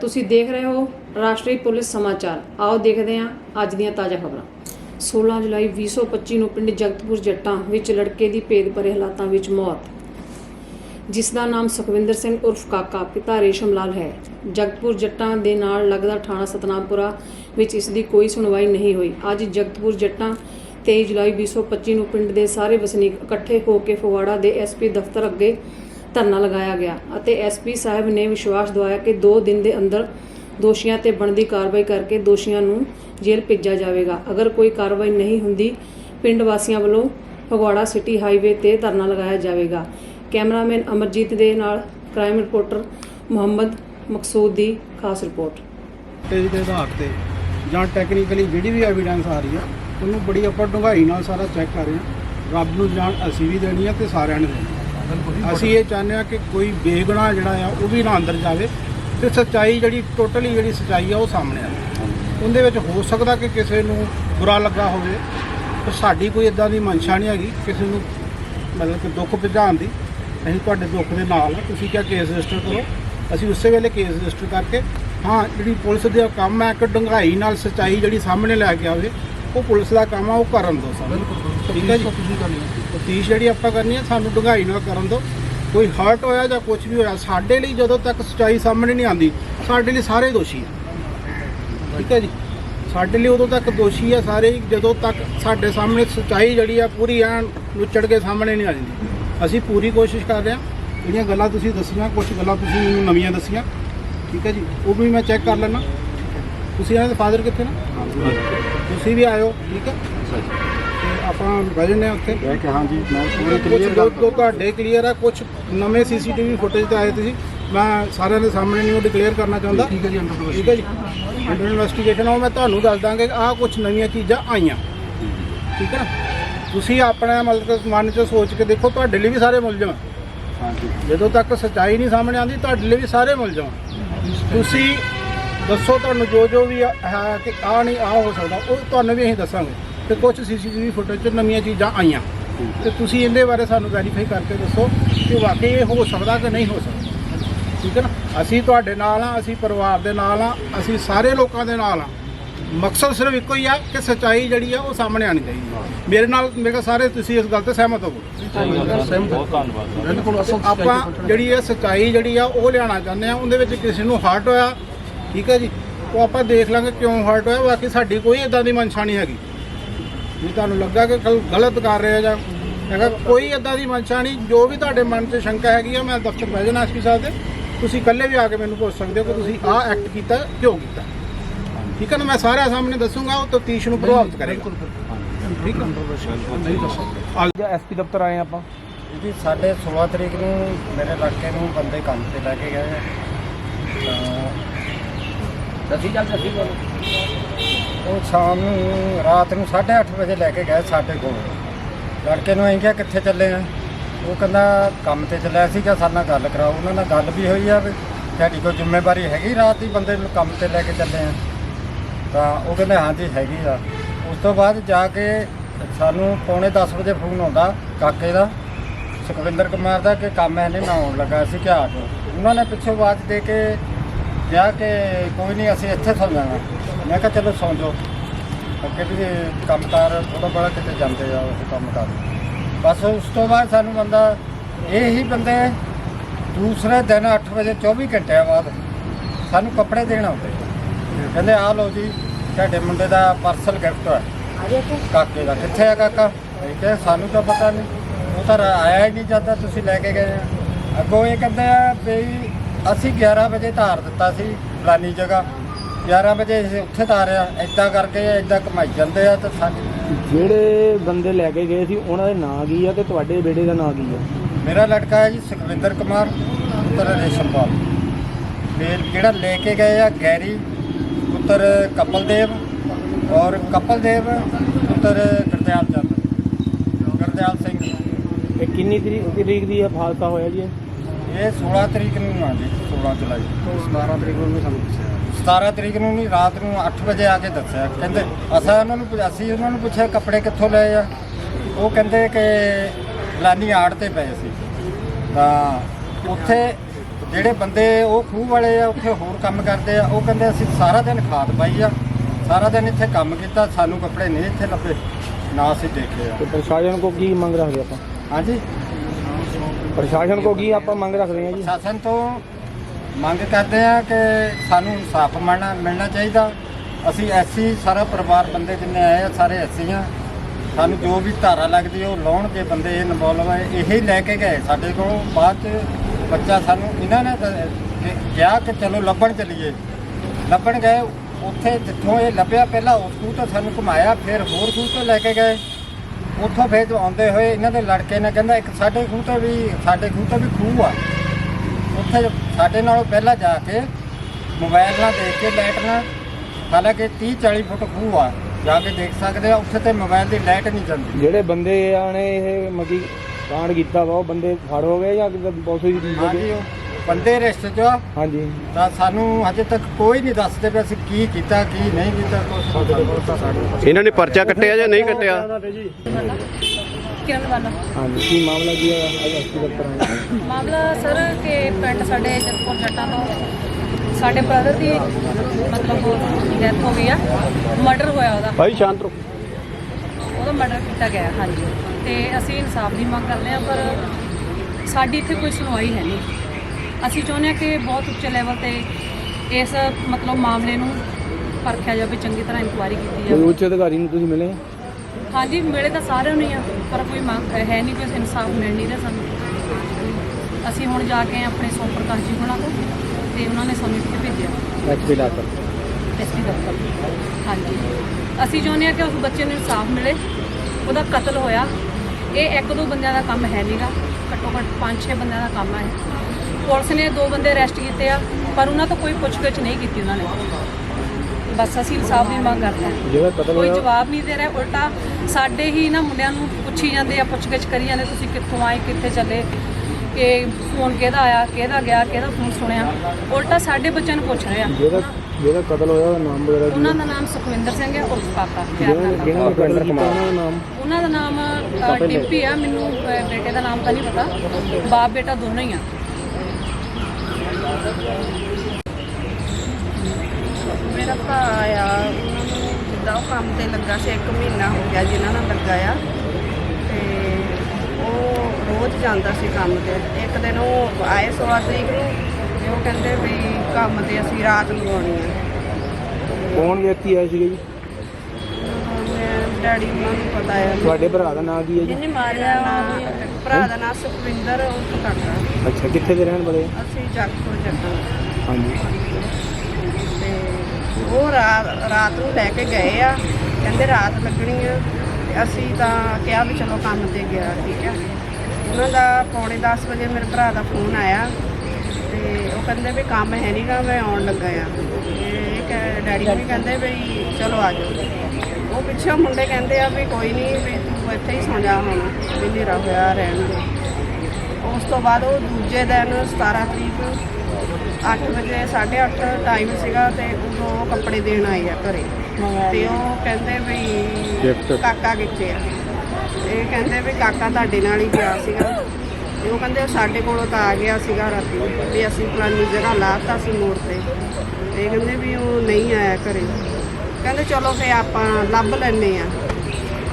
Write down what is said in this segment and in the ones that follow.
ਤੁਸੀਂ ਦੇਖ ਰਹੇ ਹੋ ਰਾਸ਼ਟਰੀ ਪੁਲਿਸ ਸਮਾਚਾਰ। ਆਓ ਦੇਖਦੇ ਹਾਂ ਅੱਜ ਦੀਆਂ ਤਾਜ਼ਾ ਖਬਰਾਂ। 16 ਜੁਲਾਈ 2025 ਨੂੰ ਪਿੰਡ ਜਗਤਪੁਰ ਜੱਟਾਂ ਵਿੱਚ ਲੜਕੇ ਦੀ ਭੇਦ ਭਰੇ ਹਾਲਾਤਾਂ ਵਿੱਚ ਮੌਤ। ਜਿਸ ਦਾ ਨਾਮ ਸੁਖਵਿੰਦਰ ਸਿੰਘ ਉਰਫ ਕਾਕਾ, ਪਿਤਾ ਰੇਸ਼ਮ ਲਾਲ ਹੈ। ਜਗਤਪੁਰ ਜੱਟਾਂ ਦੇ ਨਾਲ ਲੱਗਦਾ ਥਾਣਾ ਸਤਨਾਮਪੁਰਾ ਵਿੱਚ ਇਸ ਦੀ ਕੋਈ ਸੁਣਵਾਈ ਨਹੀਂ ਹੋਈ। ਅੱਜ ਜਗਤਪੁਰ ਜੱਟਾਂ 23 ਜੁਲਾਈ 2025 ਨੂੰ ਪਿੰਡ ਦੇ ਸਾਰੇ ਵਸਨੀਕ ਇਕੱਠੇ ਹੋ ਕੇ ਫਗਵਾੜਾ ਦੇ ਐਸਪੀ ਦਫ਼ਤਰ ਅੱਗੇ ਧਰਨਾ ਲਗਾਇਆ ਗਿਆ ਅਤੇ ਐਸਪੀ ਸਾਹਿਬ ਨੇ ਵਿਸ਼ਵਾਸ ਦਿਵਾਇਆ ਕਿ 2 ਦਿਨ ਦੇ ਅੰਦਰ ਦੋਸ਼ੀਆਂ ਤੇ ਬਣਦੀ ਕਾਰਵਾਈ ਕਰਕੇ ਦੋਸ਼ੀਆਂ ਨੂੰ ਜੇਲ੍ਹ ਭੇਜਿਆ ਜਾਵੇਗਾ। ਅਗਰ ਕੋਈ ਕਾਰਵਾਈ ਨਹੀਂ ਹੁੰਦੀ, ਪਿੰਡ ਵਾਸੀਆਂ ਵੱਲੋਂ ਫਗਵਾੜਾ ਸਿਟੀ ਹਾਈਵੇ ਤੇ ਧਰਨਾ ਲਗਾਇਆ ਜਾਵੇਗਾ। ਕੈਮਰਾਮੈਨ ਅਮਰਜੀਤ ਦੇ ਨਾਲ ਕ੍ਰਾਈਮ ਰਿਪੋਰਟਰ ਮੁਹੰਮਦ ਮਕਸੂਦ ਦੀ ਖਾਸ ਰਿਪੋਰਟ। ਤੇ ਦੇ ਆਧਾਰ ਤੇ ਜਾਂ ਟੈਕਨੀਕਲੀ ਜਿਹੜੀ ਵੀ ਐਵੀਡੈਂਸ ਆ ਰਹੀ ਹੈ ਉਹਨੂੰ ਬੜੀ ਆਪਾਂ ਡੂੰਘਾਈ ਨਾਲ ਸਾਰਾ ਚੈੱਕ ਕਰ ਰਹੇ ਹਾਂ। ਰੱਬ ਨੂੰ ਜਾਣ ਅਸੀਂ ਵੀ ਦੇਣੀ ਹੈ ਤੇ ਸਾਰਿਆਂ ਨੇ ਦੇਣੀ ਅਸੀਂ ਇਹ ਚਾਹੁੰਦੇ ਆ ਕਿ ਕੋਈ ਬੇਗੁਨਾਹ ਜਿਹੜਾ ਆ ਉਹ ਵੀ ਨਾ ਅੰਦਰ ਜਾਵੇ ਤੇ ਸੱਚਾਈ ਜਿਹੜੀ ਟੋਟਲੀ ਜਿਹੜੀ ਸੱਚਾਈ ਆ ਉਹ ਸਾਹਮਣੇ ਆਵੇ। ਉਹਦੇ ਵਿੱਚ ਹੋ ਸਕਦਾ ਕਿ ਕਿਸੇ ਨੂੰ ਬੁਰਾ ਲੱਗਾ ਹੋਵੇ ਪਰ ਸਾਡੀ ਕੋਈ ਇਦਾਂ ਦੀ ਮਨਸ਼ਾ ਨਹੀਂ ਹੈਗੀ ਕਿਸੇ ਨੂੰ ਮਤਲਬ ਕਿ ਦੁੱਖ ਪਹੁੰਚਾਉਣ ਦੀ। ਅਸੀਂ ਤੁਹਾਡੇ ਦੁੱਖ ਦੇ ਨਾਲ ਆ ਤੁਸੀਂ ਕਿਹਾ ਕੇਸ ਰਜਿਸਟਰ ਕਰੋ। ਅਸੀਂ ਉਸੇ ਵੇਲੇ ਕੇਸ ਰਜਿਸਟਰ ਕਰਕੇ ਹਾਂ ਜਿਹੜੀ ਪੁਲਿਸ ਦਾ ਕੰਮ ਹੈ ਕਿ ਡੂੰਘਾਈ ਨਾਲ ਸੱਚਾਈ ਜਿਹੜੀ ਸਾਹਮਣੇ ਲੈ ਕੇ ਆਵੇ ਉਹ ਪੁਲਿਸ ਦਾ ਕੰਮ ਆ ਉਹ ਕਰਨ ਦੋ ਸਾਨੂੰ। ਠੀਕ ਹੈ ਜੀ? ਤਫਤੀਸ਼ ਜਿਹੜੀ ਆਪਾਂ ਕਰਨੀ ਹੈ ਸਾਨੂੰ ਡੂੰਘਾਈ ਨਾਲ ਕਰਨ ਦੋ ਕੋਈ ਹਰਟ ਹੋਇਆ ਜਾਂ ਕੁਝ ਵੀ ਹੋਇਆ ਸਾਡੇ ਲਈ ਜਦੋਂ ਤੱਕ ਸੱਚਾਈ ਸਾਹਮਣੇ ਨਹੀਂ ਆਉਂਦੀ ਸਾਡੇ ਲਈ ਸਾਰੇ ਦੋਸ਼ੀ ਆ। ਠੀਕ ਹੈ ਜੀ? ਸਾਡੇ ਲਈ ਉਦੋਂ ਤੱਕ ਦੋਸ਼ੀ ਆ ਸਾਰੇ ਜਦੋਂ ਤੱਕ ਸਾਡੇ ਸਾਹਮਣੇ ਸੱਚਾਈ ਜਿਹੜੀ ਆ ਪੂਰੀ ਐਨ ਨੁੱਚੜ ਕੇ ਸਾਹਮਣੇ ਨਹੀਂ ਆ ਜਾਂਦੀ। ਅਸੀਂ ਪੂਰੀ ਕੋਸ਼ਿਸ਼ ਕਰ ਰਹੇ ਹਾਂ ਜਿਹੜੀਆਂ ਗੱਲਾਂ ਤੁਸੀਂ ਦੱਸੀਆਂ ਕੁਝ ਗੱਲਾਂ ਤੁਸੀਂ ਮੈਨੂੰ ਨਵੀਆਂ ਦੱਸੀਆਂ। ਠੀਕ ਹੈ ਜੀ? ਉਹ ਵੀ ਮੈਂ ਚੈੱਕ ਕਰ ਲੈਣਾ ਤੁਸੀਂ ਇਹਨਾਂ ਦੇ ਫਾਦਰ ਕਿੱਥੇ ਨਾ? ਤੁਸੀਂ ਵੀ ਆਇਓ ਠੀਕ ਹੈ? ਤੇ ਆਪਾਂ ਬਹਿ ਜੰਨੇ ਉੱਥੇ। ਕਹਿ ਕੇ ਹਾਂਜੀ ਮੈਂ ਪੂਰੇ ਕੁਝ ਕਲੀਅਰ ਜੋ ਜੋ ਤੁਹਾਡੇ ਕਲੀਅਰ ਆ ਕੁਝ ਨਵੇਂ ਸੀਸੀਟੀਵੀ ਫੁਟੇਜ ਤੇ ਆਏ ਤੁਸੀਂ। ਮੈਂ ਸਾਰਿਆਂ ਦੇ ਸਾਹਮਣੇ ਨਹੀਂ ਉਹ ਡਿਕਲੇਅਰ ਕਰਨਾ ਚਾਹੁੰਦਾ। ਠੀਕ ਹੈ ਜੀ ਅੰਡਰ ਠੀਕ ਹੈ ਜੀ। ਅੰਡਰ ਇਨਵੈਸਟੀਗੇਸ਼ਨ ਉਹ ਮੈਂ ਤੁਹਾਨੂੰ ਦੱਸ ਦਾਂਗੇ ਕਿ ਆਹ ਕੁਝ ਨਵੀਆਂ ਚੀਜ਼ਾਂ ਆਈਆਂ। ਠੀਕ ਹੈ ਤੁਸੀਂ ਆਪਣਾ ਮਤਲਬ ਮਨ 'ਚ ਸੋਚ ਕੇ ਦੇਖੋ ਤੁਹਾਡੇ ਲਈ ਵੀ ਸਾਰੇ ਮੁਲਜ਼ਮ ਆ। ਹਾਂਜੀ। ਜਦੋਂ ਤੱਕ ਸੱਚਾਈ ਨਹੀਂ ਸਾਹਮਣੇ ਆਉਂਦੀ ਤੁਹਾਡੇ ਲਈ ਵੀ ਸਾਰੇ ਮੁਲਜ਼ਮ ਆ। ਤੁਸੀਂ ਦੱਸੋ ਤੁਹਾਨੂੰ ਜੋ ਜੋ ਵੀ ਆ- ਹੈ ਕਿ ਆ ਨਹੀਂ ਆ ਹੋ ਸਕਦਾ ਉਹ ਤੁਹਾਨੂੰ ਵੀ ਅਸੀਂ ਦੱਸਾਂਗੇ। ਤੇ ਕੁਝ ਸੀਸੀਟੀਵੀ ਫੁਟੇਜ 'ਚ ਨਵੀਆਂ ਚੀਜ਼ਾਂ ਆਈਆਂ। ਤੇ ਤੁਸੀਂ ਇਹਦੇ ਬਾਰੇ ਸਾਨੂੰ ਵੈਰੀਫਾਈ ਕਰਕੇ ਦੱਸੋ ਕਿ ਵਾਕਈ ਇਹ ਹੋ ਸਕਦਾ ਕਿ ਨਹੀਂ ਹੋ ਸਕਦਾ। ਠੀਕ ਹੈ ਨਾ? ਅਸੀਂ ਤੁਹਾਡੇ ਨਾਲ ਆ ਅਸੀਂ ਪਰਿਵਾਰ ਦੇ ਨਾਲ ਆ ਅਸੀਂ ਸਾਰੇ ਲੋਕਾਂ ਦੇ ਨਾਲ ਆ ਮਕਸਦ ਸਿਰਫ ਇੱਕੋ ਹੀ ਆ ਕਿ ਸੱਚਾਈ ਜਿਹੜੀ ਆ ਉਹ ਸਾਹਮਣੇ ਆਣੀ ਚਾਹੀਦੀ। ਮੇਰੇ ਨਾਲ ਮੇਰੇ ਖਿਆਲ ਸਾਰੇ ਤੁਸੀਂ ਇਸ ਗੱਲ ਤੇ ਸਹਿਮਤ ਹੋਵੋ। ਬਿਲਕੁਲ ਅਸਲ ਆਪਾਂ ਜਿਹੜੀ ਇਹ ਸੱਚਾਈ ਜਿਹੜੀ ਆ ਉਹ ਲਿਆਉਣਾ ਚਾਹੁੰਦੇ ਆ ਉਹਦੇ ਵਿੱਚ ਕਿਸੇ ਨੂੰ ਹਰਟ ਹੋਇਆ ਠੀਕ ਹੈ ਜੀ? ਉਹ ਆਪਾਂ ਦੇਖ ਲਾਂਗੇ ਕਿਉਂ ਹਰਟ ਹੋਇਆ ਬਾਕੀ ਸਾਡੀ ਕੋਈ ਇਦਾਂ ਦੀ ਮਨਸ਼ਾ ਨਹੀਂ ਹੈਗੀ। ਜੇ ਤੁਹਾਨੂੰ ਲੱਗਾ ਕਿ ਗਲ- ਗਲਤ ਕਰ ਰਹੇ ਆ ਜਾਂ ਹੈਗਾ ਕੋਈ ਇਦਾਂ ਦੀ ਮਨਸ਼ਾ ਨਹੀਂ ਜੋ ਵੀ ਤੁਹਾਡੇ ਮਨ 'ਚ ਸ਼ੰਕਾ ਹੈਗੀ ਆ ਮੈਂ ਦਫ਼ਤਰ ਬਹਿ ਜਾਣਾ ਐਸਪੀ ਸਾਹਿਬ ਦੇ। ਤੁਸੀਂ ਇਕੱਲੇ ਵੀ ਆ ਕੇ ਮੈਨੂੰ ਪੁੱਛ ਸਕਦੇ ਹੋ ਕਿ ਤੁਸੀਂ ਆਹ ਐਕਟ ਕੀਤਾ ਕਿਉਂ ਕੀਤਾ? ਠੀਕ ਹੈ ਨਾ ਮੈਂ ਸਾਰਿਆਂ ਸਾਹਮਣੇ ਦੱਸੂਗਾ ਉਹ ਤਫਤੀਸ਼ ਨੂੰ ਪ੍ਰਭਾਵਿਤ ਕਰੇਗਾ। ਠੀਕ ਹੈ। ਅੱਜ ਐਸਪੀ ਦਫ਼ਤਰ ਆਏ ਆਪਾਂ। ਜੀ ਸਾਡੇ 16 ਤਰੀਕ ਨੂੰ ਮੇਰੇ ਲੜਕੇ ਨੂੰ ਬੰਦੇ ਕੰਮ ਤੇ ਲੈ ਕੇ ਗਏ ਆ। ਤਾਂ ਦੱਸੀ ਚੱਲ ਦੱਸੀ ਬੋਲ। ਉਹ ਸ਼ਾਮ ਨੂੰ, ਰਾਤ ਨੂੰ 8:30 ਵਜੇ ਲੈ ਕੇ ਗਏ ਸਾਡੇ ਕੋਲ। ਲੜਕੇ ਨੂੰ ਅਸੀਂ ਕਿਹਾ, ਕਿੱਥੇ ਚੱਲੇ ਆ? ਉਹ ਕਹਿੰਦਾ, ਕੰਮ ਤੇ ਚੱਲਿਆ ਸੀਗਾ ਸਾਡੇ ਨਾਲ ਗੱਲ ਕਰਾਓ। ਉਹਨਾਂ ਨਾਲ ਗੱਲ ਵੀ ਹੋਈ ਆ ਵੀ ਤੁਹਾਡੀ ਕੋਈ ਜ਼ਿੰਮੇਵਾਰੀ ਹੈਗੀ ਰਾਤ ਦੀ ਬੰਦੇ ਨੂੰ ਕੰਮ ਤੇ ਲੈ ਕੇ ਚੱਲੇ ਆ। ਤਾਂ ਉਹ ਕਹਿੰਦੇ, ਹਾਂਜੀ, ਹੈਗੀ ਆ। ਉਸ ਤੋਂ ਬਾਅਦ ਜਾ ਕੇ ਸਾਨੂੰ ਪੌਣੇ 10 ਵਜੇ ਫੋਨ ਆਉਂਦਾ, ਕਾਕੇ ਦਾ, ਸੁਖਵਿੰਦਰ ਕੁਮਾਰ ਦਾ, ਕਿ ਕੰਮ ਹੈ ਨਾ ਆਉਣ ਲੱਗਾ ਸੀ ਕਿ ਆ ਜਾਓ। ਉਹਨਾਂ ਨੇ ਪਿੱਛੋਂ ਆਵਾਜ਼ ਦੇ ਕੇ ਕਿਹਾ ਕਿ ਕੋਈ ਨਹੀਂ, ਅਸੀਂ ਇੱਥੇ ਸੌਂ ਜਾਣਾ ਮੈਂ ਕਿਹਾ, ਚਲੋ ਸੌਂ ਜਾਓ। ਅੱਗੇ ਵੀ ਕੰਮਕਾਰ ਥੋੜਾ ਬੜਾ ਕਿਤੇ ਜਾਂਦੇ ਆ, ਉਹ ਕੰਮ ਕਰ। ਬਸ ਉਸ ਤੋਂ ਬਾਅਦ ਸਾਨੂੰ ਬੰਦਾ ਇਹ ਹੀ ਬੰਦੇ ਦੂਸਰੇ ਦਿਨ 8 ਵਜੇ 24 ਘੰਟਿਆਂ ਬਾਅਦ ਸਾਨੂੰ ਕੱਪੜੇ ਦੇਣ ਆਉਂਦੇ। ਕਹਿੰਦੇ ਆ ਲਓ ਜੀ, ਤੁਹਾਡੇ ਮੁੰਡੇ ਦਾ ਪਾਰਸਲ ਗਿਫਟ ਹੈ ਕਾਕੇ ਦਾ। ਕਿੱਥੇ ਆ ਕਾਕਾ? ਇਹ ਸਾਨੂੰ ਤਾਂ ਪਤਾ ਨਹੀਂ। ਉਹ ਤਾਂ ਆਇਆ ਹੀ ਨਹੀਂ ਜਾਂਦਾ ਤੁਸੀਂ ਲੈ ਕੇ ਗਏ ਆ। ਅੱਗੋਂ ਇਹ ਕਹਿੰਦੇ ਆ ਵੀ ਅਸੀਂ 11 ਵਜੇ ਧਾਰ ਦਿੱਤਾ ਸੀ ਫਲਾਨੀ ਜਗ੍ਹਾ। 11 ਵਜੇ ਅਸੀਂ ਉੱਥੇ ਧਾਰਿਆ ਇਦਾਂ ਕਰਕੇ ਇਦਾਂ ਕਮਾਈ ਜਾਂਦੇ ਆ ਤੇ ਸਾਡੀ ਜਿਹੜੇ ਬੰਦੇ ਲੈ ਕੇ ਗਏ ਸੀ ਉਹਨਾਂ ਦੇ ਨਾਂ ਕੀ ਆ ਤੇ ਤੁਹਾਡੇ ਬੇਟੇ ਦਾ ਨਾਂ ਕੀ ਆ? ਮੇਰਾ ਲੜਕਾ ਹੈ ਜੀ ਸੁਖਵਿੰਦਰ ਕੁਮਾਰ ਪੁੱਤਰ ਰੇਸ਼ਮਪਾਲ ਤੇ ਜਿਹੜਾ ਲੈ ਕੇ ਗਏ ਆ ਗੈਰੀ ਪੁੱਤਰ ਕਪਲਦੇਵ ਔਰ ਕਪਲਦੇਵ ਪੁੱਤਰ ਗੁਰਦਿਆਲ ਚੰਦ। ਗੁਰਦਿਆਲ ਸਿੰਘ। ਇਹ ਕਿੰਨੀ ਤਰੀਕ ਤਰੀਕ ਦੀ ਇਹ ਹਾਦਸਾ ਹੋਇਆ ਜੀ ਇਹ? ਇਹ 16 ਤਰੀਕ ਨੂੰ ਆ ਜੀ 16 ਜੁਲਾਈ। 17 ਤਰੀਕ ਨੂੰ ਵੀ ਸਾਨੂੰ ਦੱਸਿਆ। 17 ਤਰੀਕ ਨੂੰ ਨਹੀਂ ਰਾਤ ਨੂੰ 8 ਵਜੇ ਆ ਕੇ ਦੱਸਿਆ। ਕਹਿੰਦੇ ਅਸਾਂ ਉਹਨਾਂ ਨੂੰ ਅਸੀਂ ਉਹਨਾਂ ਨੂੰ ਪੁੱਛਿਆ ਕੱਪੜੇ ਕਿੱਥੋਂ ਲਏ ਆ? ਉਹ ਕਹਿੰਦੇ ਕਿ ਲਾਨੀ ਆੜ ਤੇ ਪਏ ਸੀ। ਤਾਂ ਉੱਥੇ ਜਿਹੜੇ ਬੰਦੇ ਉਹ ਖੂਹ ਵਾਲੇ ਆ ਉੱਥੇ ਹੋਰ ਕੰਮ ਕਰਦੇ ਆ। ਉਹ ਕਹਿੰਦੇ ਅਸੀਂ ਸਾਰਾ ਦਿਨ ਖਾਦ ਪਾਈ ਆ। ਸਾਰਾ ਦਿਨ ਇੱਥੇ ਕੰਮ ਕੀਤਾ ਸਾਨੂੰ ਕੱਪੜੇ ਨਹੀਂ ਇੱਥੇ ਲੱਭੇ ਨਾ ਅਸੀਂ ਦੇਖੇ ਆ। ਪ੍ਰਸ਼ਾਸਨ ਕੋ ਕੀ ਮੰਗ ਰੱਖਦੇ ਆਪਾਂ? ਹਾਂਜੀ? ਪ੍ਰਸ਼ਾਸਨ ਕੋ ਕੀ ਆਪਾਂ ਮੰਗ ਰੱਖਦੇ ਹਾਂ ਜੀ? ਸ਼ਾਸਨ ਤੋਂ ਮੰਗ ਕਰਦੇ ਆ ਕਿ ਸਾਨੂੰ ਇਨਸਾਫ ਮਿਲਣਾ ਮਿਲਣਾ ਚਾਹੀਦਾ। ਅਸੀਂ ਐਸੀ ਸਾਰਾ ਪਰਿਵਾਰ ਬੰਦੇ ਜਿੰਨੇ ਆਏ ਆ, ਸਾਰੇ ਐਸੀ ਆ। ਸਾਨੂੰ ਜੋ ਵੀ ਧਾਰਾ ਲੱਗਦੀ ਉਹ ਲਾਉਣ ਦੇ ਬੰਦੇ ਇਹ ਇਨਵੋਲਵ ਹੈ ਇਹੀ ਲੈ ਕੇ ਗਏ ਸਾਡੇ ਕੋਲੋਂ। ਬਾਅਦ ਚ ਬੱਚਾ ਸਾਨੂੰ, ਇਹਨਾਂ ਨੇ ਕਿਹਾ ਕਿ ਚਲੋ ਲੱਭਣ ਚਲੀਏ। ਲੱਭਣ ਗਏ। ਉੱਥੇ ਜਿੱਥੋਂ ਇਹ ਲੱਭਿਆ, ਪਹਿਲਾਂ ਉਸ ਖੂਹ ਤੋਂ ਸਾਨੂੰ ਘੁਮਾਇਆ, ਫਿਰ ਹੋਰ ਖੂਹ ਤੋਂ ਲੈ ਕੇ ਗਏ। ਉੱਥੋਂ ਫਿਰ ਆਉਂਦੇ ਹੋਏ ਇਹਨਾਂ ਦੇ ਲੜਕੇ ਨੇ ਕਹਿੰਦਾ ਇੱਕ ਸਾਡੇ ਖੂਹ ਤੋਂ ਵੀ ਸਾਡੇ ਖੂਹ ਤੋਂ ਵੀ ਖੂਹ ਆ। ਉੱਥੇ ਸਾਡੇ ਨਾਲੋਂ ਪਹਿਲਾਂ ਜਾ ਕੇ ਮੋਬਾਈਲ ਨਾਲ ਦੇਖ ਕੇ ਲਾਈਟ ਨਾਲ ਹਾਲਾਂਕਿ 30 40 ਫੁੱਟ ਖੂਹ ਆ ਜਾ ਕੇ ਦੇਖ ਸਕਦੇ ਆ ਉੱਥੇ ਤੇ ਮੋਬਾਈਲ ਦੀ ਲਾਈਟ ਨਹੀਂ ਜਾਂਦੀ। ਜਿਹੜੇ ਬੰਦੇ ਆ ਨੇ ਇਹ ਮਗੀ ਕਾਂਡ ਕੀਤਾ ਵਾ ਉਹ ਬੰਦੇ ਫੜ ਹੋ ਗਏ ਜਾਂ ਕਿਤੇ ਪੁਲਿਸ ਦੀ ਹਾਂਜੀ ਉਹ ਬੰਦੇ ਰਿਸ਼ਤੇ ਚ। ਆ, ਹਾਂਜੀ। ਤਾਂ ਸਾਨੂੰ ਹਜੇ ਤੱਕ ਕੋਈ ਨਹੀਂ ਦੱਸਦੇ ਵੀ ਅਸੀਂ ਕੀ ਕੀਤਾ ਕੀ ਨਹੀਂ ਕੀਤਾ ਸਾਡੇ ਇਹਨਾਂ ਨੇ ਪਰਚਾ ਕੱਟਿਆ ਜਾਂ ਨਹੀਂ ਕੱਟਿਆ? ਕਿਰਨ? ਵਾਲਾ ਹਾਂਜੀ ਕੀ ਮਾਮਲਾ ਕੀ ਹੈ ਅੱਜ ਐਸਪੀ ਦਫ਼ਤਰ ਆਏ ਮਾਮਲਾ ਸਰ ਕਿ ਪਿੰਡ ਸਾਡੇ ਜਗਪੁਰ ਜੱਟਾਂ ਤੋਂ ਸਾਡੇ ਬ੍ਰਦਰ ਦੀ ਮਤਲਬ ਡੈਥ ਹੋ ਗਈ ਆ। ਮਰਡਰ ਹੋਇਆ ਉਹਦਾ। ਭਾਈ ਸ਼ਾਂਤ ਰੋ ਉਹਦਾ ਮਰਡਰ ਕੀਤਾ ਗਿਆ ਹਾਂਜੀ। ਤੇ ਅਸੀਂ ਇਨਸਾਫ ਦੀ ਮੰਗ ਕਰਦੇ ਹਾਂ ਪਰ ਸਾਡੀ ਇੱਥੇ ਕੋਈ ਸੁਣਵਾਈ ਹੈ ਨਹੀਂ। ਅਸੀਂ ਚਾਹੁੰਦੇ ਹਾਂ ਕਿ ਬਹੁਤ ਉੱਚੇ ਲੈਵਲ ਤੇ ਇਸ ਮਤਲਬ ਮਾਮਲੇ ਨੂੰ ਪਰਖਿਆ ਜਾਵੇ ਚੰਗੀ ਤਰ੍ਹਾਂ ਇਨਕੁਆਇਰੀ ਕੀਤੀ ਕੋਈ ਜਾਵੇ ਉੱਚ ਅਧਿਕਾਰੀ ਨੂੰ ਤੁਸੀਂ ਮਿਲੇ? ਹਾਂਜੀ ਮਿਲੇ ਤਾਂ ਸਾਰਿਆਂ ਨੂੰ ਹੀ ਆ ਪਰ ਕੋਈ ਮੰਗ ਹੈ ਨਹੀਂ ਕੋਈ ਇਨਸਾਫ ਮਿਲ ਨਹੀਂ ਰਿਹਾ ਸਾਨੂੰ। ਅਸੀਂ ਹੁਣ ਜਾ ਕੇ ਆਪਣੇ ਸੋਮ ਪ੍ਰਕਾਸ਼ ਜੀ ਹੁਣਾਂ ਤੋਂ ਤੇ ਉਹਨਾਂ ਨੇ ਸਾਨੂੰ ਇੱਥੇ ਭੇਜਿਆ। ਐਸਪੀ ਦਫ਼ਤਰ ਐਸਪੀ ਦਫ਼ਤਰ ਹਾਂਜੀ। ਅਸੀਂ ਚਾਹੁੰਦੇ ਹਾਂ ਕਿ ਉਸ ਬੱਚੇ ਨੂੰ ਇਨਸਾਫ ਮਿਲੇ। ਉਹਦਾ ਕਤਲ ਹੋਇਆ। ਇਹ ਇੱਕ ਦੋ ਬੰਦਿਆਂ ਦਾ ਕੰਮ ਹੈ ਨਹੀਂਗਾ ਘੱਟੋ ਘੱਟ ਪੰਜ ਛੇ ਬੰਦਿਆਂ ਦਾ ਕੰਮ ਹੈ। ਪੁਲਿਸ ਨੇ ਦੋ ਬੰਦੇ ਅਰੈਸਟ ਕੀਤੇ ਆ ਪਰ ਉਹਨਾਂ ਤੋਂ ਕੋਈ ਪੁੱਛਗਿੱਛ ਨਹੀਂ ਕੀਤੀ ਉਹਨਾਂ ਨੇ। ਬਸ ਅਸੀਂ ਇਨਸਾਫ ਦੀ ਮੰਗ ਕਰਦੇ ਹਾਂ। ਜਿਹੜਾ ਕਤਲ ਕੋਈ ਜਵਾਬ ਨਹੀਂ ਦੇ ਰਿਹਾ ਉਲਟਾ ਸਾਡੇ ਹੀ ਨਾ ਮੁੰਡਿਆਂ ਨੂੰ ਪੁੱਛੀ ਜਾਂਦੇ ਆ ਪੁੱਛਗਿੱਛ ਕਰੀ ਜਾਂਦੇ ਤੁਸੀਂ ਕਿੱਥੋਂ ਆਏ ਕਿੱਥੇ ਚੱਲੇ ਕਿ ਫੋਨ ਕਿਹਦਾ ਆਇਆ ਕਿਹਦਾ ਗਿਆ ਕਿਹਦਾ ਫੋਨ ਸੁਣਿਆ। ਉਲਟਾ ਸਾਡੇ ਬੱਚਿਆਂ ਨੂੰ ਪੁੱਛ ਰਹੇ ਆ। ਜਿਹੜਾ ਜਿਹੜਾ ਕਤਲ ਹੋਇਆ ਉਹਦਾ ਨਾਮ ਵਗੈਰਾ ਕੀ ਉਹਨਾਂ ਦਾ ਨਾਮ ਸੁਖਵਿੰਦਰ ਸਿੰਘ ਹੈ ਉਰਫ ਕਤਲ ਕੀਤਾ ਉਹਨਾਂ ਦਾ ਨਾਮ? ਉਹਨਾਂ ਦਾ ਨਾਮ ਅ, ਡਿੰਪੀ ਆ ਮੈਨੂੰ ਬੇਟੇ ਦਾ ਨਾਮ ਤਾਂ ਨਹੀਂ ਪਤਾ। ਬਾਪ ਬੇਟਾ ਦੋਨੋਂ ਹੀ ਆ। ਮੇਰਾ ਭਰਾ ਆ, ਉਹਨਾਂ ਨੂੰ ਜਿੱਦਾਂ ਉਹ ਕੰਮ ਤੇ ਲੱਗਾ ਸੀ, ਇੱਕ ਮਹੀਨਾ ਹੋ ਗਿਆ ਜਿਨ੍ਹਾਂ ਨਾਲ ਲੱਗਾ ਆ। ਤੇ ਉਹ ਰੋਜ਼ ਜਾਂਦਾ ਸੀ ਕੰਮ ਤੇ। ਇੱਕ ਦਿਨ ਉਹ ਆਏ 16 ਤਰੀਕ ਨੂੰ, ਤੇ ਉਹ ਕਹਿੰਦੇ ਵੀ ਕੰਮ ਤੇ ਅਸੀਂ ਰਾਤ ਨੂੰ ਆਉਣੀ ਆ। ਕੌਣ ਵਿਅਕਤੀ ਆਏ ਸੀਗੇ ਜੀ? ਡੈਡੀ ਉਹਨਾਂ ਨੂੰ ਪਤਾ ਆ। ਤੁਹਾਡੇ ਭਰਾ ਦਾ ਨਾਮ ਕੀ ਹੈ ਜੀ? ਜਿਹਨੇ ਮਾਰਿਆ ਭਰਾ ਦਾ ਨਾਮ ਸੁਖਵਿੰਦਰ ਉਹ ਕਾਕਾ ਅੱਛਾ ਕਿੱਥੇ ਦੇ ਰਹਿਣ ਵਾਲੇ? ਆ? ਅਸੀਂ ਜਗਪੁਰ ਜੱਟਾਂ ਹਾਂਜੀ। ਤੇ ਉਹ ਰਾਤ ਰਾਤ ਨੂੰ ਲੈ ਕੇ ਗਏ ਆ। ਕਹਿੰਦੇ ਰਾਤ ਲੱਗਣੀ ਆ। ਤੇ ਅਸੀਂ ਤਾਂ ਕਿਹਾ ਵੀ ਚਲੋ ਕੰਮ ਤੇ ਗਿਆ ਠੀਕ ਆ। ਉਹਨਾਂ ਦਾ ਪੌਣੇ 10 ਵਜੇ ਮੇਰੇ ਭਰਾ ਦਾ ਫੋਨ ਆਇਆ। ਤੇ ਉਹ ਕਹਿੰਦੇ ਵੀ ਕੰਮ ਹੈ ਨਹੀਂਗਾ ਮੈਂ ਆਉਣ ਲੱਗਾ ਆ। ਤੇ ਇਹ ਕਹਿ- ਡੈਡੀ ਵੀ ਕਹਿੰਦੇ ਵੀ ਚਲੋ ਆ ਜਾਓ। ਉਹ ਪਿੱਛੇ ਮੁੰਡੇ ਕਹਿੰਦੇ ਆ ਵੀ ਕੋਈ ਨਹੀਂ ਵੀ ਤੂੰ ਇੱਥੇ ਹੀ ਸੌਂ ਜਾ ਹੁਣ ਵੀ ਹਨੇਰਾ ਹੋਇਆ ਰਹਿਣ ਦੇ। ਉਸ ਤੋਂ ਬਾਅਦ ਉਹ ਦੂਜੇ ਦਿਨ 17 ਤਰੀਕ 8 ਵਜੇ 8:30 ਟਾਈਮ ਸੀਗਾ ਤੇ ਉਦੋਂ ਉਹ ਕੱਪੜੇ ਦੇਣ ਆਏ ਆ ਘਰੇ। ਤੇ ਉਹ ਕਹਿੰਦੇ ਵੀ ਕਾਕਾ ਕਿੱਥੇ ਆ? ਇਹ ਕਹਿੰਦੇ ਵੀ ਕਾਕਾ ਤੁਹਾਡੇ ਨਾਲ ਹੀ ਗਿਆ ਸੀਗਾ। ਤੇ ਉਹ ਕਹਿੰਦੇ ਸਾਡੇ ਕੋਲੋਂ ਤਾਂ ਆ ਗਿਆ ਸੀਗਾ ਰਾਤੀ ਵੀ ਅਸੀਂ ਫਲਾਨੀ ਜਗ੍ਹਾ ਲਾਤਾ ਸੀ ਮੋੜ ਤੇ। ਤੇ ਇਹ ਕਹਿੰਦੇ ਵੀ ਉਹ ਨਹੀਂ ਆਇਆ ਘਰੇ। ਕਹਿੰਦੇ ਚਲੋ ਫੇ ਆਪਾਂ ਲੱਭ ਲੈਨੇ ਆ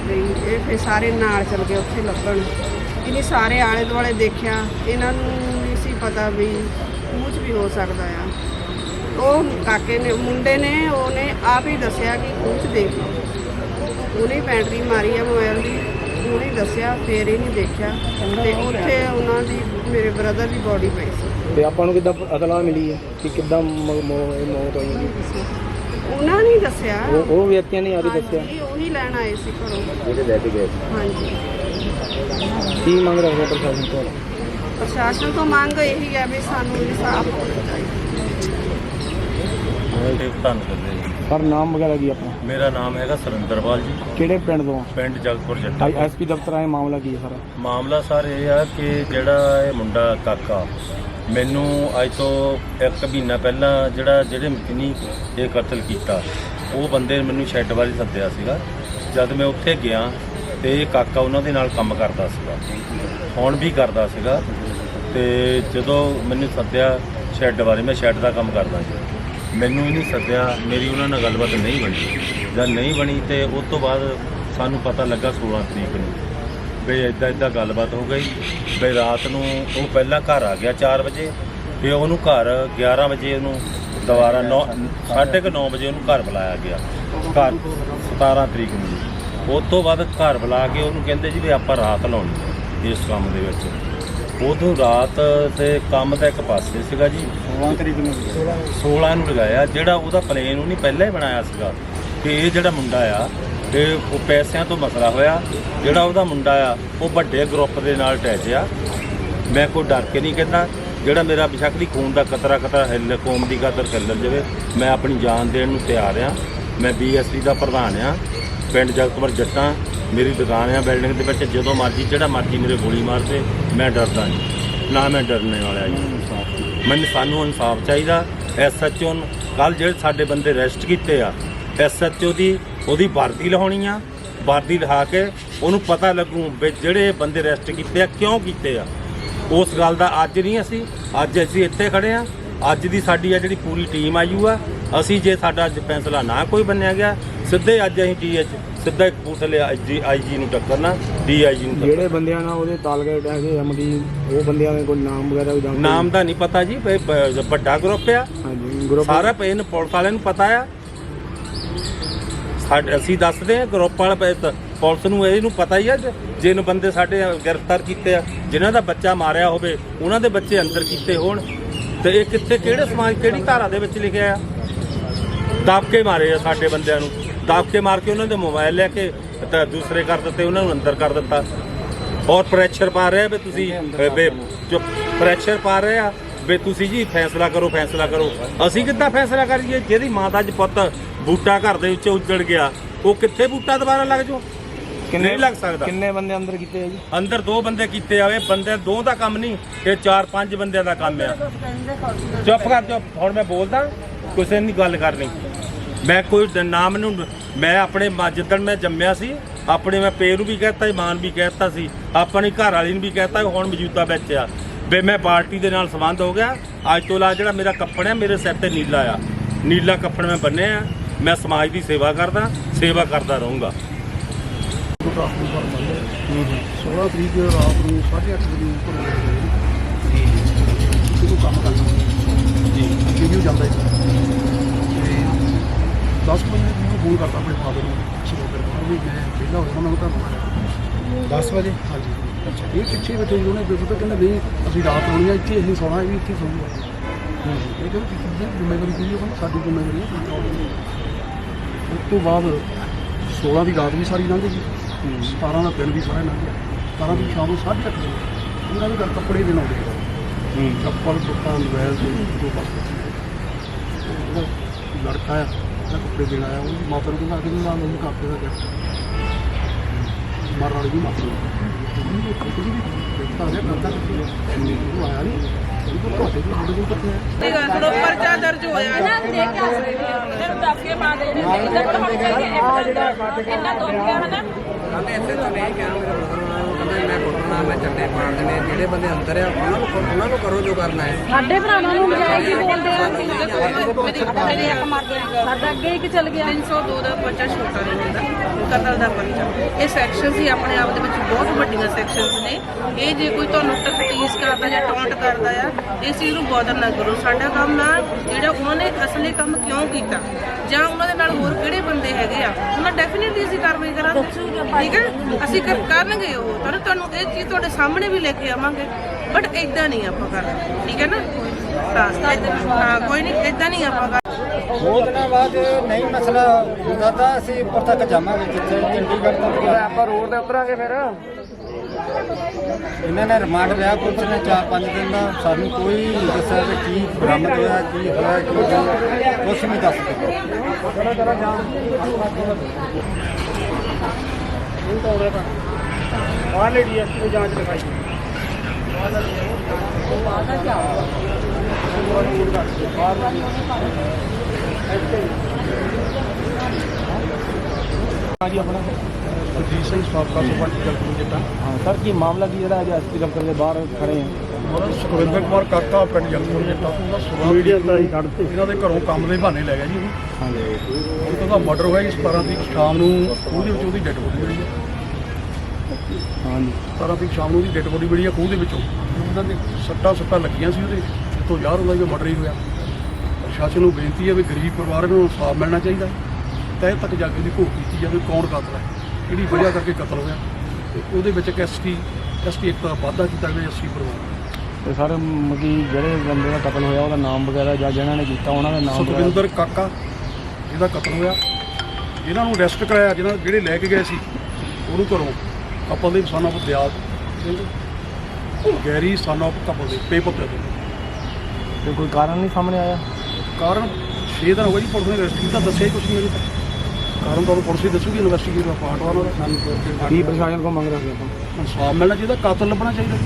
ਵੀ ਇਹ ਫੇ ਸਾਰੇ ਨਾਲ ਚਲ ਗਏ, ਉੱਥੇ ਲੱਭਣ। ਇਹਨੇ ਸਾਰੇ ਆਲੇ ਦੁਆਲੇ ਦੇਖਿਆ, ਇਹਨਾਂ ਨੂੰ ਨਹੀਂ ਸੀ ਪਤਾ ਵੀ ਕੁਝ ਵੀ ਹੋ ਸਕਦਾ ਆ। ਉਹ ਕਾਕੇ ਨੇ, ਮੁੰਡੇ ਨੇ, ਉਹਨੇ ਆਪ ਹੀ ਦੱਸਿਆ ਕਿ ਕੁਝ ਦੇਖ ਲਓ। ਉਹਨੇ ਬੈਟਰੀ ਮਾਰੀ ਆ ਮੋਬਾਈਲ ਦੀ, ਉਹਨੇ ਦੱਸਿਆ, ਫੇਰ ਹੀ ਨਹੀਂ ਦੇਖਿਆ। ਤੇ ਉੱਥੇ ਉਹਨਾਂ ਦੀ, ਮੇਰੇ ਬ੍ਰਦਰ ਦੀ ਬੋਡੀ ਪਈ ਸੀ। ਤੇ ਆਪਾਂ ਨੂੰ ਕਿੱਦਾਂ ਅਤਲਾ ਮਿਲੀ ਹੈ ਕਿ ਕਿੱਦਾਂ ਮੌਤ ਹੋਈ ਉਹਨਾਂ ਨੇ ਦੱਸਿਆ। ਉਹ ਉਹ ਵਿਅਕਤੀਆਂ ਨੇ ਆ ਕੇ ਦੱਸਿਆ। ਹਾਂਜੀ ਉਹੀ ਲੈਣ ਆਏ ਸੀ ਘਰੋਂ। ਜਿਹੜੇ ਲੈ ਕੇ ਗਏ ਹਾਂਜੀ। ਕੀ ਮੰਗ ਰੱਖਦੇ ਹੋ ਪ੍ਰਸ਼ਾਸਨ ਤੋਂ? ਪ੍ਰਸ਼ਾਸਨ ਤੋਂ ਮੰਗ ਇਹੀ ਹੈ ਵੀ ਸਾਨੂੰ ਇਨਸਾਫ ਹੋਣਾ ਚਾਹੀਦਾ। ਤੇ ਧੰਨ ਕਰਦੇ ਜੀ। ਪਰ ਨਾਮ ਵਗੈਰਾ ਕੀ ਆਪਣਾ? ਮੇਰਾ ਨਾਮ ਹੈਗਾ ਸੁਰਿੰਦਰਪਾਲ ਜੀ। ਕਿਹੜੇ ਪਿੰਡ ਤੋਂ? ਪਿੰਡ ਜਗਤਪੁਰ ਜੱਟਾ। ਐਸਪੀ ਦਫ਼ਤਰ ਆਏ ਮਾਮਲਾ ਕੀ ਹੈ ਸਾਰਾ? ਮਾਮਲਾ ਸਰ ਇਹ ਆ ਕਿ ਜਿਹੜਾ ਇਹ ਮੁੰਡਾ ਕਾਕਾ ਮੈਨੂੰ ਅੱਜ ਤੋਂ ਇੱਕ ਮਹੀਨਾ ਪਹਿਲਾਂ ਜਿਹੜਾ, ਜਿਹੜੇ ਮਕਨੀ ਇਹ ਕਤਲ ਕੀਤਾ, ਉਹ ਬੰਦੇ ਨੇ ਮੈਨੂੰ ਸ਼ੈੱਡ ਵਾਲੀ ਸੱਦਿਆ ਸੀਗਾ। ਜਦ ਮੈਂ ਉੱਥੇ ਗਿਆ ਤੇ ਇਹ ਕਾਕਾ ਉਹਨਾਂ ਦੇ ਨਾਲ ਕੰਮ ਕਰਦਾ ਸੀਗਾ। ਹੁਣ ਵੀ ਕਰਦਾ ਸੀਗਾ ਤੇ ਜਦੋਂ ਮੈਨੂੰ ਸੱਦਿਆ ਸ਼ੈੱਡ ਬਾਰੇ, ਮੈਂ ਸ਼ੈੱਡ ਦਾ ਕੰਮ ਕਰਦਾ ਜੀ ਮੈਨੂੰ ਹੀ ਨਹੀਂ ਸੱਦਿਆ, ਮੇਰੀ ਉਹਨਾਂ ਨਾਲ ਗੱਲਬਾਤ ਨਹੀਂ ਬਣੀ। ਜਦ ਨਹੀਂ ਬਣੀ ਤੇ ਉਸ ਤੋਂ ਬਾਅਦ ਸਾਨੂੰ ਪਤਾ ਲੱਗਾ 16 ਤਰੀਕ ਨੂੰ। ਵੀ ਇਦਾਂ ਇਦਾਂ ਗੱਲਬਾਤ ਹੋ ਗਈ। ਵੀ ਰਾਤ ਨੂੰ ਉਹ ਪਹਿਲਾਂ ਘਰ ਆ ਗਿਆ 4 ਵਜੇ ਫਿਰ ਉਹਨੂੰ ਘਰ 11 ਵਜੇ ਉਹਨੂੰ ਦੁਬਾਰਾ 9 9:30 ਵਜੇ ਉਹਨੂੰ ਘਰ ਬੁਲਾਇਆ ਗਿਆ। ਘਰ 17 ਤਰੀਕ ਨੂੰ। ਉਸ ਤੋਂ ਬਾਅਦ ਘਰ ਬੁਲਾ ਕੇ ਉਹਨੂੰ ਕਹਿੰਦੇ ਜੀ ਵੀ ਆਪਾਂ ਰਾਤ ਲਾਉਣੀ ਹੈ ਇਸ ਕੰਮ ਦੇ ਵਿੱਚ। ਉਦੋਂ ਰਾਤ ਤੇ ਕੰਮ ਤਾਂ ਇੱਕ ਪਾਸੇ ਸੀਗਾ ਜੀ। 16 ਤਰੀਕ ਨੂੰ 16 ਨੂੰ ਲਗਾਇਆ ਜਿਹੜਾ ਉਹਦਾ ਪਲੇਨ ਉਹਨੇ ਪਹਿਲਾਂ ਹੀ ਬਣਾਇਆ ਸੀਗਾ। ਕਿ ਇਹ ਜਿਹੜਾ ਮੁੰਡਾ ਆ ਤੇ ਉਹ ਪੈਸਿਆਂ ਤੋਂ ਮਸਲਾ ਹੋਇਆ, ਜਿਹੜਾ ਉਹਦਾ ਮੁੰਡਾ ਆ, ਉਹ ਵੱਡੇ ਗਰੁੱਪ ਦੇ ਨਾਲ ਅਟੈਚ ਆ। ਮੈਂ ਕੋਈ ਡਰ ਕੇ ਨਹੀਂ ਕਹਿੰਦਾ, ਜਿਹੜਾ ਮੇਰਾ ਬਿਸ਼ੱਕ ਦੀ ਖੂਨ ਦਾ ਕਤਰਾ ਕਤਰਾ ਹਿੱਲ ਕੌਮ ਦੀ ਕਦਰ ਚੱਲਣ ਜਾਵੇ, ਮੈਂ ਆਪਣੀ ਜਾਨ ਦੇਣ ਨੂੰ ਤਿਆਰ ਆ। ਮੈਂ ਬੀਐਸਟੀ ਦਾ ਪ੍ਰਧਾਨ ਆ, ਪਿੰਡ ਜਗਤਪੁਰ ਜੱਟਾਂ, ਮੇਰੀ ਦੁਕਾਨ ਆ ਬਿਲਡਿੰਗ ਦੇ ਵਿੱਚ, ਜਦੋਂ ਮਰਜ਼ੀ, ਜਿਹੜਾ ਮਰਜ਼ੀ ਮੇਰੇ ਗੋਲੀ ਮਾਰਦੇ ਮੈਂ ਡਰਦਾ ਨਹੀਂ। ਨਾ ਮੈਂ ਡਰਨੇ ਵਾਲਾ ਜੀ। ਮੈਨੂੰ ਸਾਨੂੰ ਇਨਸਾਫ ਚਾਹੀਦਾ ਐਸਐਚਓ ਕੱਲ ਜਿਹੜੇ ਸਾਡੇ ਬੰਦੇ ਰੈਸਟ ਕੀਤੇ ਆ ਐਸਐਚਓ ਦੀ ਉਹਦੀ ਵਰਦੀ ਲਹਾਉਣੀ ਆ ਵਰਦੀ ਲਹਾ ਕੇ ਉਹਨੂੰ ਪਤਾ ਲੱਗੂ ਵੀ ਜਿਹੜੇ ਬੰਦੇ ਅਰੈਸਟ ਕੀਤੇ ਆ ਕਿਉਂ ਕੀਤੇ ਆ। ਉਸ ਗੱਲ ਦਾ ਅੱਜ ਨਹੀਂ ਅਸੀਂ ਅੱਜ ਅਸੀਂ ਇੱਥੇ ਖੜੇ ਆ। ਅੱਜ ਦੀ ਸਾਡੀ ਆ ਜਿਹੜੀ ਪੂਰੀ ਟੀਮ ਆਈੂ ਆ ਅਸੀਂ ਜੇ ਸਾਡਾ ਅੱਜ ਫੈਸਲਾ ਨਾ ਕੋਈ ਬੰਨਿਆ ਗਿਆ ਸਿੱਧੇ ਅੱਜ ਅਸੀਂ ਡੀਐਚ ਸਿੱਧਾ ਕਪੂਰਥਲੇ ਆਈਜੀ ਆਈਜੀ ਨੂੰ ਟੱਕਰਨਾ ਡੀਆਈਜੀ ਨੂੰ ਟੱਕਰਨਾ। ਜਿਹੜੇ ਬੰਦਿਆਂ ਨਾਲ ਉਹਦੇ ਤਾਲਗੇ ਐਸੇ ਐਮਡੀ ਉਹ ਬੰਦਿਆਂ ਦੇ ਕੋਈ ਨਾਮ ਵਗੈਰਾ ਵੀ ਜਾਣਦੇ ਨਾਮ ਦਾ ਨਹੀਂ ਪਤਾ ਜੀ ਵੱਡਾ ਗਰੁੱਪ ਆ। ਹਾਂਜੀ ਗਰੁੱਪ ਸਾਰਾ ਪਏ ਨੂੰ ਪੁਲਿਸ ਵਾਲਿਆਂ ਨੂੰ ਪਤਾ ਆ ਸਾਡੇ ਅਸੀਂ ਦੱਸਦੇ ਆ ਗਰੁੱਪ ਵਾਲੇ ਪੁਲਿਸ ਨੂੰ ਇਹਨੂੰ ਪਤਾ ਹੀ ਆ ਜੇ- ਜਿਹਨ ਬੰਦੇ ਸਾਡੇ ਗ੍ਰਿਫਤਾਰ ਕੀਤੇ ਆ ਜਿਨ੍ਹਾਂ ਦਾ ਬੱਚਾ ਮਾਰਿਆ ਹੋਵੇ ਉਹਨਾਂ ਦੇ ਬੱਚੇ ਅੰਦਰ ਕੀਤੇ ਹੋਣ ਤੇ ਇਹ ਕਿੱਥੇ ਕਿਹੜੇ ਸਮਾਜ ਕਿਹੜੀ ਧਾਰਾ ਦੇ ਵਿੱਚ ਲਿਖਿਆ ਆ? ਦਬ ਕੇ ਮਾਰੇ ਆ ਸਾਡੇ ਬੰਦਿਆਂ ਨੂੰ। ਦਬ ਕੇ ਮਾਰ ਕੇ ਉਹਨਾਂ ਦੇ ਮੋਬਾਈਲ ਲੈ ਕੇ ਤਾਂ ਦੂਸਰੇ ਕਰ ਦਿੱਤੇ ਉਹਨਾਂ ਨੂੰ ਅੰਦਰ ਕਰ ਦਿੱਤਾ। ਔਰ ਪ੍ਰੈਸ਼ਰ ਪਾ ਰਿਹਾ ਵੀ ਤੁਸੀਂ ਵੀ ਜੋ ਪ੍ਰੈਸ਼ਰ ਪਾ ਰਹੇ ਆ। ਵੀ ਤੁਸੀਂ ਜੀ ਫੈਸਲਾ ਕਰੋ ਫੈਸਲਾ ਕਰੋ। ਅਸੀਂ ਕਿੱਦਾਂ ਫੈਸਲਾ ਕਰੀਏ? ਜਿਹਦੀ ਮਾਂ ਦਾ ਅੱਜ ਪੁੱਤ ਬੂਟਾ ਘਰ ਦੇ ਵਿੱਚ ਉੱਜੜ ਗਿਆ ਉਹ ਕਿੱਥੇ ਬੂਟਾ ਦੁਬਾਰਾ ਲੱਗ ਜਾਓ ਨਹੀਂ ਲੱਗ ਸਕਦਾ। ਕਿੰਨੇ ਬੰਦੇ ਅੰਦਰ ਕੀਤੇ ਆ ਜੀ? ਅੰਦਰ ਦੋ ਬੰਦੇ ਕੀਤੇ ਆਵੇ ਬੰਦੇ ਦੋ ਦਾ ਕੰਮ ਨਹੀਂ ਇਹ ਚਾਰ ਪੰਜ ਬੰਦਿਆਂ ਦਾ ਕੰਮ ਆ। ਚੁੱਪ ਕਰ ਚੁੱਪ। ਹੁਣ ਮੈਂ ਬੋਲਦਾ ਕਿਸੇ ਨਹੀਂ ਗੱਲ ਕਰਨੀ। ਮੈਂ ਕੋਈ ਨਾਮ ਨੂੰ ਮੈਂ ਆਪਣੇ ਜਿੱਦਣ ਮੈਂ ਜੰਮਿਆ ਸੀ ਆਪਣੇ ਮੈਂ ਪੇ ਨੂੰ ਵੀ ਕਹਿਤਾ ਮਾਂ ਨੂੰ ਵੀ ਕਹਿਤਾ ਸੀ ਆਪਣੀ ਘਰ ਵਾਲੀ ਨੂੰ ਵੀ ਕਹਿਤਾ ਹੁਣ ਮੌਜੂਦਾ ਵਿੱਚ ਆ। ਵੀ ਮੈਂ ਪਾਰਟੀ ਦੇ ਨਾਲ ਸੰਬੰਧ ਹੋ ਗਿਆ। ਅੱਜ ਤੋਂ ਲਾ ਜਿਹੜਾ ਮੇਰਾ ਕੱਪੜ ਹੈ ਮੇਰੇ ਸਿਰ ਤੇ ਨੀਲਾ ਆ। ਨੀਲਾ ਕੱਪੜ ਮੈਂ ਬੰਨਿਆ ਮੈਂ ਸਮਾਜ ਦੀ ਸੇਵਾ ਕਰਦਾ ਸੇਵਾ ਕਰਦਾ ਰਹੂੰਗਾ। 16 ਤਰੀਕ ਰਾਤ ਨੂੰ 8:30 ਵਜੇ ਉੱਪਰ ਜੀ। ਜਿਹਨੂੰ ਕੰਮ ਕਰਨਾ। ਜੀ। ਕਿਉਂ ਜਾਂਦਾ ਹੈ ਤੇ 10 ਵਜੇ ਮੈਨੂੰ ਫੋਨ ਕਰਤਾ ਆਪਣੇ ਫਾਦਰ ਨੂੰ। ਸਵੇਰ ਬਾਹਰ ਵੀ ਮੈਂ ਪਹਿਲਾਂ ਹੋਇਆ ਉਹਨਾਂ ਨੂੰ ਤਾਂ 10 ਵਜੇ? ਹਾਂਜੀ। ਅੱਛਾ ਇਹ ਪਿੱਛੇ ਬੈਠੇ ਜੀ ਉਹਨੇ ਬੇਬੂ ਤਾਂ ਕਹਿੰਦਾ ਨਹੀਂ ਅਸੀਂ ਰਾਤ ਹੋਣੀ ਆ ਇੱਥੇ ਅਸੀਂ ਸੌਣਾ ਵੀ ਇੱਥੇ ਸੌਂਗਾ ਇਹ ਕਹਿੰਦਾ ਕਿ ਕਿਹਦੀ ਜ਼ਿੰਮੇਵਾਰੀ ਕੀ ਹੈ ਸਾਡੀ ਜ਼ਿੰਮੇਵਾਰੀ ਹੈ ਉਸ ਤੋਂ ਬਾਅਦ 16 ਦੀ ਰਾਤ ਵੀ ਸਾਰੀ ਲੰਘ ਗਈ 17 ਦਾ ਦਿਨ ਵੀ ਸਾਰਾ ਲੰਘ ਗਿਆ। 17 ਦੀ ਸ਼ਾਮ ਨੂੰ 8:30 ਵਜੇ ਉਹਨਾਂ ਦੇ ਘਰ ਕੱਪੜੇ ਦੇਣ ਆਉਂਦੇ ਹੂੰ। ਚੱਪਲ ਟੁੱਟਾਂ ਮੋਬਾਈਲ ਤੇ ਦੋ ਪਾਸੇ। ਲੜਕਾ ਆ ਉਹਦਾ ਕੱਪੜੇ ਦੇਣ ਆਇਆ ਉਹ ਮਾਤਾ ਨੂੰ ਕਹਿੰਦਾ ਕਿ ਮੈਂ ਮੈਨੂੰ ਕਾਪੇ ਦਾ ਗਿਫਟ ਮਾਰ ਵਾਲੀ ਦੀ ਮਾਤਾ ਨੂੰ। ਪਰਚਾ ਦਰਜ ਹੋਇਆ। ਇਹਨਾਂ ਨੂੰ ਦੇਖ ਕੇ ਹੱਸ ਰਹੇ ਨੇ ਇਹਨਾਂ ਨੂੰ ਦੱਸ ਕੇ ਪਾ ਦੇ ਇਹਨਾਂ ਨੂੰ ਹੁਣ ਚਾਹੀਏ ਇੱਕ ਇਹਨਾਂ ਤੋਂ ਕਿਹਾ ਹਨਾ ਕੱਲ ਇੱਥੇ ਤੋਂ ਨਹੀਂ ਗਿਆ ਮੇਰੇ ਕਹਿੰਦਾ ਮੈਂ ਕੁੱਟਣਾ ਮੈਂ ਚੱਡੇ ਮਾਰਦੇ ਨੇ ਜਿਹੜੇ ਬੰਦੇ ਅੰਦਰ ਆ ਉਹਨਾਂ ਨੂੰ ਉਹਨਾਂ ਨੂੰ ਕਰੋ ਜੋ ਕਰਨਾ ਹੈ। ਸਾਡੇ ਭਰਾਵਾਂ ਨੂੰ ਬਜਾਏ ਕੀ ਬੋਲਦੇ ਆ ਮੇਰੇ ਹੱਕ ਮਾਰਦੇ ਆ ਸਾਡਾ ਅੱਗੇ ਇੱਕ ਚੱਲ ਗਿਆ। 302 ਦਾ ਪਰਚਾ ਛੋਟਾ ਨਹੀਂ ਹੁੰਦਾ ਕਤਲ ਦਾ ਪਰਚਾ। ਇਹ ਸੈਕਸ਼ਨਸ ਹੀ ਆਪਣੇ ਆਪ ਦੇ ਵਿੱਚ ਬਹੁਤ ਵੱਡੀਆਂ ਸੈਕਸ਼ਨਸ ਨੇ। ਇਹ ਜੇ ਕੋਈ ਤੁਹਾਨੂੰ ਤਫਤੀਸ਼ ਕਰਦਾ ਜਾਂ ਟੌਂਟ ਕਰਦਾ ਆ ਇਸ ਚੀਜ਼ ਨੂੰ ਬੋਦਰ ਨਾ ਕਰੋ। ਸਾਡਾ ਕੰਮ ਆ ਜਿਹੜਾ ਉਹਨਾਂ ਨੇ ਅਸਲੀ ਕੰਮ ਕਿਉਂ ਕੀਤਾ? ਜਾਂ ਉਹਨਾਂ ਦੇ ਨਾਲ ਹੋਰ ਕਿਹੜੇ ਬੰਦੇ ਹੈਗੇ ਆ? ਉਹਨਾਂ ਡੈਫੀਨਿਟਲੀ ਅਸੀਂ ਕਾਰਵਾਈ ਕਰਾਂਗੇ। ਠੀਕ ਹੈ? ਅਸੀਂ ਕਰ- ਕਰਨਗੇ ਉਹ। ਤੁਹਾਨੂੰ ਤੁਹਾਨੂੰ ਇਹ ਚੀਜ਼ ਤੁਹਾਡੇ ਸਾਹਮਣੇ ਵੀ ਲੈ ਕੇ ਆਵਾਂਗੇ ਬਟ ਇਦਾਂ ਨਹੀਂ ਆਪਾਂ ਕਰਨਾ ਠੀਕ ਹੈ ਨਾ? ਹਾਂ ਏਦਾਂ- ਹਾਂ ਕੋਈ ਨਹੀਂ ਇਦਾਂ ਨਹੀਂ ਆਪਾਂ ਕਰਨਾ ਦੋ ਦਿਨਾਂ ਬਾਅਦ ਨਹੀਂ ਮਸਲਾ ਹੁੰਦਾ ਤਾਂ ਅਸੀਂ ਉੱਪਰ ਤੱਕ ਜਾਵਾਂਗੇ ਜਿੱਥੇ ਚੰਡੀਗੜ੍ਹ ਤੱਕ ਆਪਾਂ ਰੋਡ ਤੇ ਉਤਰਾਂਗੇ ਫਿਰ। ਇਹਨਾਂ ਨੇ ਰਿਮਾਂਡ ਲਿਆ ਪੁਲਿਸ ਨੇ 4-5 ਦਿਨ ਦਾ ਸਾਨੂੰ ਕੋਈ ਨਹੀਂ ਦੱਸਿਆ ਕਿ ਕੀ ਬਰਾਮਦ ਹੋਇਆ ਕੀ ਹੋਇਆ ਕੀ ਨਹੀਂ। ਕੁਛ ਨਹੀਂ ਦੱਸ ਦਿੱਤਾ। ਬਾਹਰ ਲੈ ਡੀਐਸਪੀ ਦੀ ਜਾਂਚ ਲਿਖਾਈ ਹਾਂਜੀ ਆਪਣਾ ਅਜੀਤ ਸਿੰਘ ਸਾਬਕਾ ਸਰਪੰਚ ਜਲਪੁਰ ਹਾਂ ਸਰ ਕੀ ਮਾਮਲਾ ਕੀ ਜਿਹੜਾ ਅੱਜ ਐਸਪੀ ਦਫ਼ਤਰ ਦੇ ਬਾਹਰ ਖੜੇ ਆ? ਮਤਲਬ ਸੁਖਵਿੰਦਰ ਕੁਮਾਰ ਕਾਕਾ ਪਿੰਡ ਜੰਗਪੁਰ ਜੱਟਾ ਉਹਦਾ ਸੁਰਾ ਮੀਡੀਆ ਤਾਂ ਹੀ ਕੱਢਤੇ ਇਹਨਾਂ ਦੇ ਘਰੋਂ ਕੰਮ ਦੇ ਬਹਾਨੇ ਲੈ ਗਿਆ ਜੀ ਉਹ। ਹਾਂਜੀ। ਉਹਦਾ ਮਰਡਰ ਹੋਇਆ ਜੀ 17 ਤਰੀਕ ਸ਼ਾਮ ਨੂੰ ਖੂਹ ਦੇ ਵਿੱਚ ਉਹਦੀ ਡੈੱਡ ਬੋਡੀ ਮਿਲੀ ਹੈ। ਹਾਂਜੀ। 17 ਤਰੀਕ ਸ਼ਾਮ ਨੂੰ ਉਹਦੀ ਡੈੱਡ ਬੋਡੀ ਮਿਲੀ ਹੈ ਖੂਹ ਦੇ ਵਿੱਚੋਂ। ਉਹਨਾਂ ਦੇ ਸੱਟਾਂ ਸੁੱਟਾਂ ਲੱਗੀਆਂ ਸੀ ਉਹਦੇ। ਜਿੱਥੋਂ ਯਾਰ ਹੁੰਦਾ ਜੋ ਮਰਡਰ ਹੀ ਹੋਇਆ। ਪ੍ਰਸ਼ਾਸਨ ਨੂੰ ਬੇਨਤੀ ਹੈ ਵੀ ਗਰੀਬ ਪਰਿਵਾਰ ਨੂੰ ਇਨਸਾਫ ਮਿਲਣਾ ਚਾਹੀਦਾ ਤਹਿ ਤੱਕ ਜਾ ਕੇ ਦੀ ਘੋਖ ਕੀਤੀ ਜਾਵੇ ਕੌਣ ਕਾਤਲ ਹੈ? ਕਿਹੜੀ ਵਜ੍ਹਾ ਕਰਕੇ ਕਤਲ ਹੋਇਆ। ਤੇ ਉਹਦੇ ਵਿੱਚ ਇੱਕ ਐਸਟੀ ਐਸਟੀ ਇੱਕ ਦਾ ਵਾਅਦਾ ਕੀਤਾ ਗਿਆ 80 ਪਰਿਵਾਰ ਤੇ ਸਰ ਮਗੀ ਜਿਹੜੇ ਬੰਦੇ ਦਾ ਕਤਲ ਹੋਇਆ ਉਹਦਾ ਨਾਮ ਵਗੈਰਾ ਜਾਂ ਜਿਹਨਾਂ ਨੇ ਕੀਤਾ ਉਹਨਾਂ ਦੇ ਨਾਮ ਵਗੈਰਾ? ਸੁਖਵਿੰਦਰ ਕਾਕਾ ਜਿਹਦਾ ਕਤਲ ਹੋਇਆ। ਇਹਨਾਂ ਨੂੰ ਅਰੈਸਟ ਕਰਾਇਆ ਜਿਹਨਾਂ ਜਿਹੜੇ ਲੈ ਕੇ ਗਏ ਸੀ ਉਹਨੂੰ ਘਰੋਂ ਦੇ son of Dayal Singh Garry son of Kapil ਦੇ ਪੇਪਰ ਤੇ ਤੇ ਕੋਈ ਕਾਰਨ ਨਹੀਂ ਸਾਹਮਣੇ ਆਇਆ? ਕਾਰਨ 6 ਦਿਨ ਹੋ ਗਏ ਜੀ ਪੁਲਿਸ ਨੇ ਅਰੈਸਟ ਕੀਤਾ ਦੱਸਿਆ ਹੀ ਕੁਛ ਨਹੀਂ ਅਜੇ ਤੱਕ। ਕਾਰਨ ਤੁਹਾਨੂੰ ਪੁਲਿਸ ਹੀ ਦੱਸੂਗੀ ਇਨਵੈਸਟੀਗੇਟਰ ਪਾਰਟ ਵਾਲਾ ਦਾ ਕੀ ਪ੍ਰਸ਼ਾਸਨ ਕੋ ਮੰਗ ਰਹੇ ਸੀ ਆਪਾਂ? ਇਨਸਾਫ ਮਿਲਣਾ ਚਾਹੀਦਾ ਕਾਤਲ ਲੱਭਣਾ ਚਾਹੀਦਾ।